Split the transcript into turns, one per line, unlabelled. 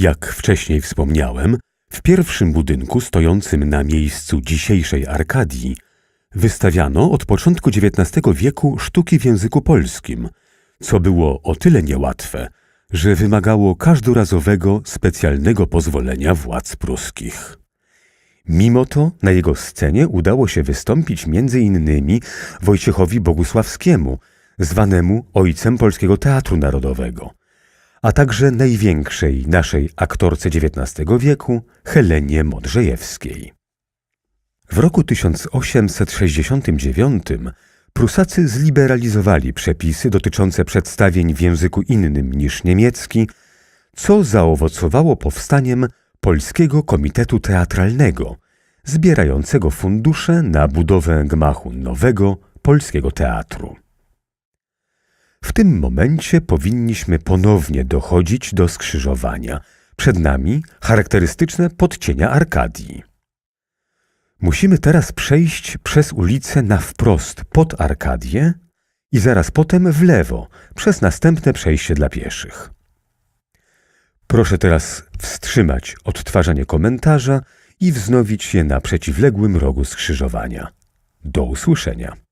Jak wcześniej wspomniałem, w pierwszym budynku stojącym na miejscu dzisiejszej Arkadii wystawiano od początku XIX wieku sztuki w języku polskim, co było o tyle niełatwe, że wymagało każdorazowego specjalnego pozwolenia władz pruskich. Mimo to na jego scenie udało się wystąpić innymi Wojciechowi Bogusławskiemu, zwanemu ojcem Polskiego Teatru Narodowego, a także największej naszej aktorce XIX wieku, Helenie Modrzejewskiej. W roku 1869 Prusacy zliberalizowali przepisy dotyczące przedstawień w języku innym niż niemiecki, co zaowocowało powstaniem Polskiego Komitetu Teatralnego, zbierającego fundusze na budowę gmachu nowego polskiego teatru. Tym momencie powinniśmy ponownie dochodzić do skrzyżowania. Przed nami charakterystyczne podcienia Arkadii. Musimy teraz przejść przez ulicę na wprost pod Arkadię i zaraz potem w lewo przez następne przejście dla pieszych. Proszę teraz wstrzymać odtwarzanie komentarza i wznowić je na przeciwległym rogu skrzyżowania. Do usłyszenia.